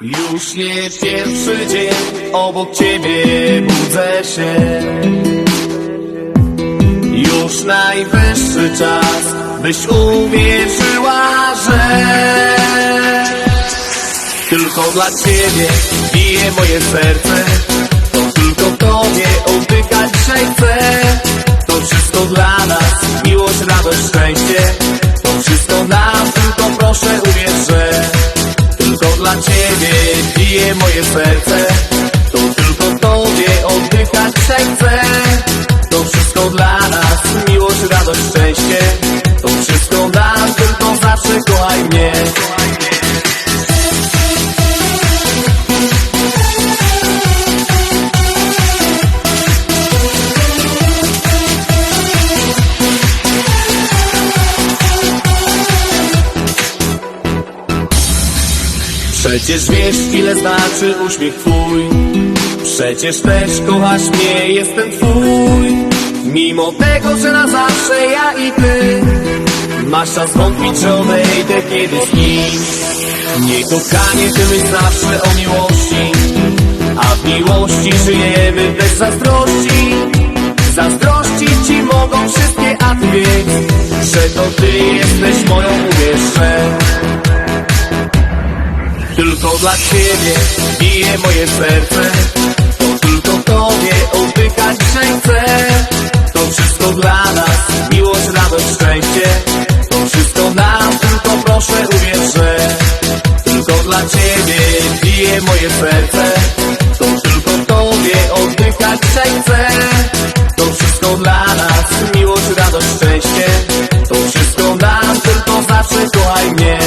Już nie pierwszy dzień obok ciebie budzę się. Już najwyższy czas, byś uwierzyła, że Tylko dla ciebie bije moje serce. To tylko tobie oddychać dzisiaj chcę. To wszystko dla nas, miłość, radość, szczęście bije Przecież wiesz ile znaczy uśmiech twój. Przecież też kochasz mnie, jestem twój. Mimo tego, że na zawsze ja i ty. Masz czas wątpić, że odejdę kiedyś z Nie kochanie, ty myśl zawsze o miłości. A w miłości żyjemy bez zazdrości. Zazdrościć ci mogą wszystkie, a ty wiedz Że to ty jesteś moją, uwierz, tylko dla ciebie bije moje serce. To tylko tobie oddychać dzisiaj chcę. To wszystko dla nas, miłość, radość, szczęście. To wszystko nam, tylko proszę uwierz, że Tylko dla ciebie bije moje serce. To tylko tobie oddychać dzisiaj chcę. To wszystko dla nas, miłość, radość, szczęście. To wszystko nam, tylko zawsze kochaj mnie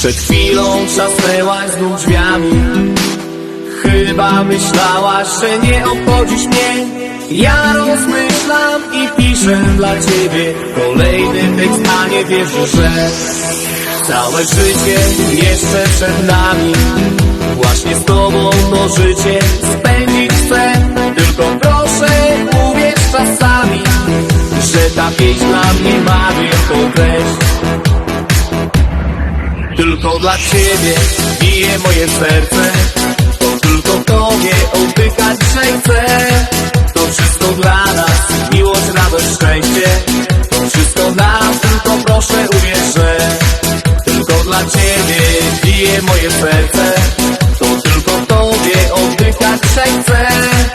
Przed chwilą trzasnęłaś znów drzwiami. Chyba myślałaś, że nie obchodzisz mnie. Ja rozmyślam i piszę dla ciebie. Kolejny tekst, a nie wierzę, że Całe życie jeszcze przed nami. Właśnie z tobą to życie spędzić chcę Tylko proszę uwierz czasami Że ta pieśń dla mnie ma wielką treść tylko dla ciebie bije moje serce. To tylko tobie oddychać dzisiaj chcę. To wszystko dla nas, miłość, radość, szczęście To wszystko nam, tylko proszę uwierz, że Tylko dla ciebie bije moje serce. To tylko tobie oddychać dzisiaj chcę